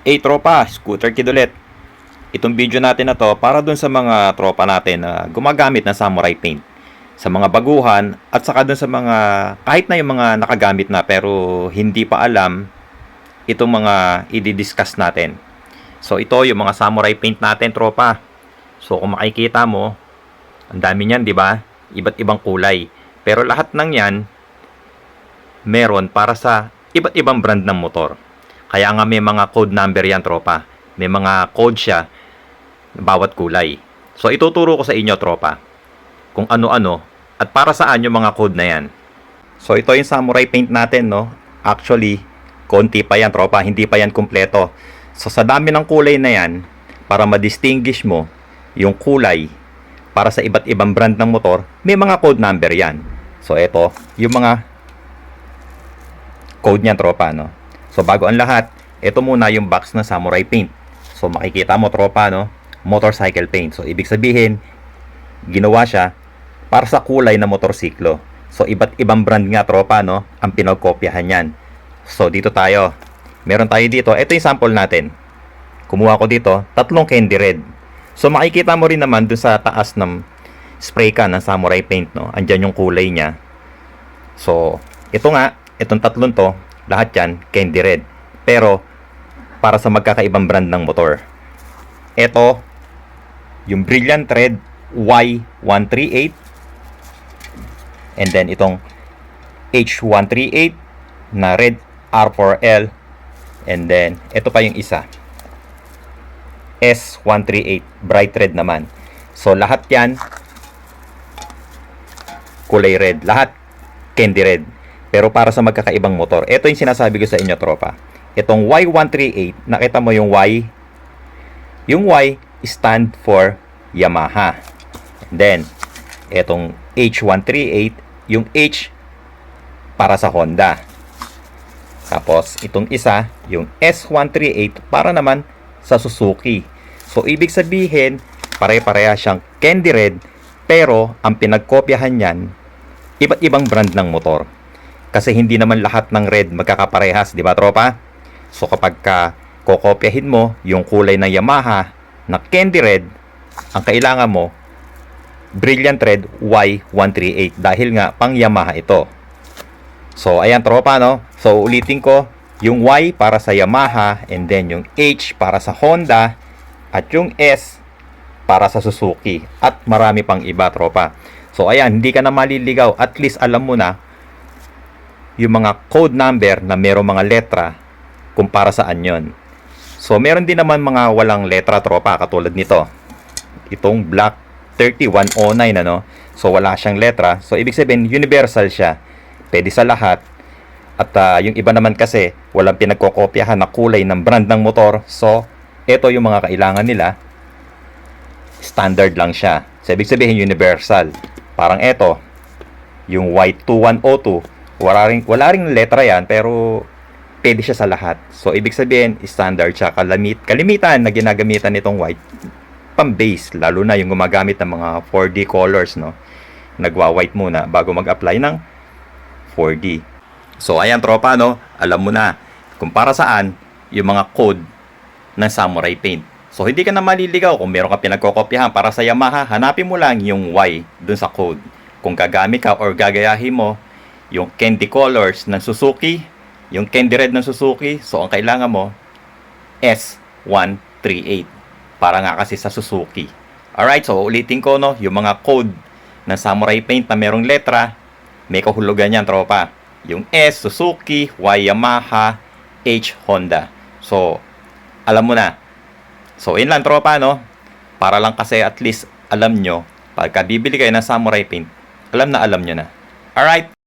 Hey tropa, Scooter Kid ulit. Itong video natin na to para dun sa mga tropa natin na gumagamit ng samurai paint. Sa mga baguhan at saka dun sa mga kahit na yung mga nakagamit na pero hindi pa alam itong mga i-discuss natin. So ito yung mga samurai paint natin tropa. So kung makikita mo, ang dami niyan, di ba? Iba't ibang kulay. Pero lahat ng yan meron para sa iba't ibang brand ng motor. Kaya nga may mga code number yan, tropa. May mga code siya bawat kulay. So ituturo ko sa inyo, tropa, kung ano-ano at para saan yung mga code na yan. So ito yung samurai paint natin, no? Actually, konti pa yan, tropa. Hindi pa yan kumpleto. So sa dami ng kulay na yan, para ma-distinguish mo yung kulay para sa iba't ibang brand ng motor, may mga code number yan. So ito, yung mga code niyan, tropa, no? So bago ang lahat, ito muna yung box ng samurai paint. So makikita mo tropa no, motorcycle paint. So ibig sabihin, ginawa siya para sa kulay na motorsiklo. So iba't ibang brand nga tropa no, ang pinagkopyahan niyan. So dito tayo. Meron tayo dito, ito yung sample natin. Kumuha ko dito, tatlong candy red. So makikita mo rin naman dun sa taas ng spray can ng samurai paint no. Andiyan yung kulay niya. So, ito nga, itong tatlong to, lahat yan candy red. Pero para sa magkakaibang brand ng motor. Ito yung Brilliant Red Y138 and then itong H138 na red R4L and then ito pa yung isa S138 bright red naman. So lahat yan kulay red. Lahat candy red. Pero para sa magkakaibang motor. Ito yung sinasabi ko sa inyo, tropa. Itong Y138, nakita mo yung Y? Yung Y stand for Yamaha. Then, itong H138, yung H para sa Honda. Tapos, itong isa, yung S138 para naman sa Suzuki. So, ibig sabihin, pare-pareha siyang candy red, pero ang pinagkopyahan niyan, iba't ibang brand ng motor. Kasi hindi naman lahat ng red magkakaparehas, di ba tropa? So kapag ka kokopyahin mo yung kulay ng Yamaha na candy red, ang kailangan mo Brilliant Red Y138 dahil nga pang Yamaha ito. So ayan tropa no. So ulitin ko, yung Y para sa Yamaha and then yung H para sa Honda at yung S para sa Suzuki at marami pang iba tropa. So ayan, hindi ka na maliligaw. At least alam mo na yung mga code number na merong mga letra kung para saan yon. So meron din naman mga walang letra tropa katulad nito. Itong black 3109 ano. So wala siyang letra. So ibig sabihin universal siya. Pwede sa lahat. At ah, yung iba naman kasi walang pinagkokopyahan na kulay ng brand ng motor. So ito yung mga kailangan nila. Standard lang siya. So ibig sabihin universal. Parang ito, yung white 2102, wala ring, wala ring letra yan, pero pwede siya sa lahat. So, ibig sabihin, standard siya. Kalamit, kalimitan na ginagamitan nitong white, pang base, lalo na yung gumagamit ng mga 4D colors, no? Nagwa-white muna bago mag-apply ng 4D. So, ayan tropa, no? Alam mo na kung para saan yung mga code ng samurai paint. So, hindi ka na maliligaw kung meron ka pinagkokopyahan para sa Yamaha, hanapin mo lang yung Y dun sa code. Kung gagamit ka or gagayahin mo yung candy colors ng Suzuki, yung candy red ng Suzuki, so ang kailangan mo S138 para nga kasi sa Suzuki. Alright, so ulitin ko no, yung mga code ng samurai paint na merong letra, may kahulugan yan tropa. Yung S, Suzuki, Y, Yamaha, H, Honda. So, alam mo na. So, yun lang tropa, no? Para lang kasi at least alam nyo, pagka bibili kayo ng samurai paint, alam na alam nyo na. Alright?